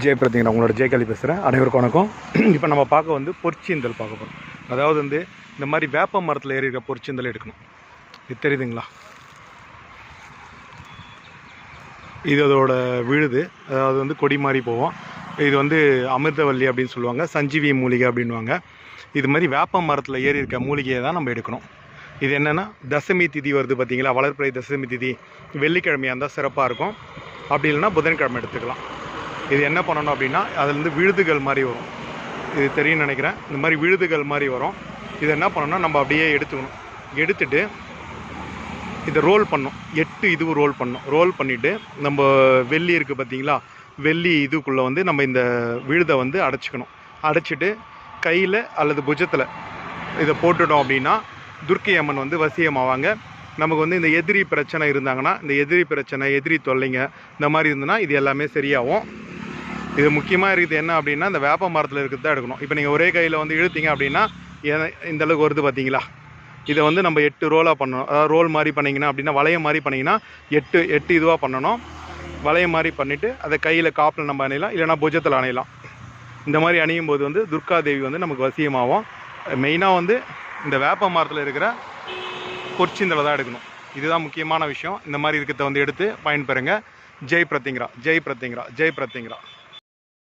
ஜெய் பிரதிங்கண்ணா உங்களோட ஜெயகாலி பேசுகிறேன் அனைவருக்கும் வணக்கம். இப்போ நம்ம பார்க்க வந்து பொற்சீந்தல் பார்க்க போகிறோம் அதாவது வந்து இந்த மாதிரி வேப்ப மரத்தில் ஏறி இருக்க பொற்சீந்தல் எடுக்கணும். இது தெரியுதுங்களா? இது அதோட விழுது. அதாவது வந்து கொடி மாதிரி போவோம். இது வந்து அமிர்தவல்லி அப்படின்னு சொல்லுவாங்க. சஞ்சீவி மூலிகை அப்படின்வாங்க இது மாதிரி வேப்ப மரத்தில் ஏறி இருக்க மூலிகையை தான் நம்ம எடுக்கணும். இது என்னென்னா தசமி திதி வருது பார்த்தீங்களா வளர்ப்பிறை தசமி திதி. வெள்ளிக்கிழமையாக இருந்தால் சிறப்பாக இருக்கும். அப்படி இல்லைன்னா புதன்கிழமை எடுத்துக்கலாம். இது என்ன பண்ணணும் அப்படின்னா அதுலேருந்து விழுதுகள் மாதிரி வரும். இது தெரியும்னு நினைக்கிறேன். இந்த மாதிரி விழுதுகள் மாதிரி வரும். இது என்ன பண்ணணும்னா நம்ம அப்படியே எடுத்துக்கணும். எடுத்துட்டு இதை ரோல் பண்ணோம் எட்டு இதுவும் ரோல் பண்ணோம் ரோல் பண்ணிவிட்டு நம்ம வெள்ளி இருக்குது பார்த்தீங்களா? வெள்ளி இதுக்குள்ளே வந்து நம்ம இந்த விழுதை வந்து அடைச்சிக்கணும். அடைச்சிட்டு கையில் அல்லது புஜத்தில் இதை போட்டுட்டோம் அப்படின்னா துர்க்கை அம்மன் வந்து வசியமாவாங்க. நமக்கு வந்து இந்த எதிரி பிரச்சனை இருந்தாங்கன்னா இந்த எதிரி பிரச்சனை எதிரி தொல்லைங்க இந்த மாதிரி இருந்ததுன்னா இது எல்லாமே சரியாகும். இது முக்கியமாக இருக்குது என்ன அப்படின்னா இந்த வேப்ப மரத்தில் இருக்கிறது தான் எடுக்கணும். இப்போ நீங்கள் ஒரே கையில் வந்து இழுத்தீங்க அப்படின்னா எ- இந்த அளவுக்கு வருது பார்த்தீங்களா? இதை வந்து நம்ம எட்டு ரோலாக பண்ணணும். அதாவது ரோல் மாதிரி பண்ணிங்கன்னா அப்படின்னா வளையம் மாதிரி பண்ணிங்கன்னா எட்டு எட்டு இதுவாக பண்ணணும். வளையம் மாதிரி பண்ணிவிட்டு அதை கையில் காப்பில் நம்ம அணையலாம் இல்லைன்னா புஜத்தில் அணையலாம். இந்த மாதிரி அணியும் போது வந்து துர்கா தேவி வந்து நமக்கு வசியமாகும். மெயினாக வந்து இந்த வேப்ப மரத்தில் இருக்கிற பொற்சிந்தலை தான் எடுக்கணும். இதுதான் முக்கியமான விஷயம். இந்த மாதிரி இருக்கிறத வந்து எடுத்து பயன்பெறுங்க. ஜெய் பிரத்திங்கிறா ஜெய் பிரத்திங்கிறா ஜெய் பிரத்திங்கிறா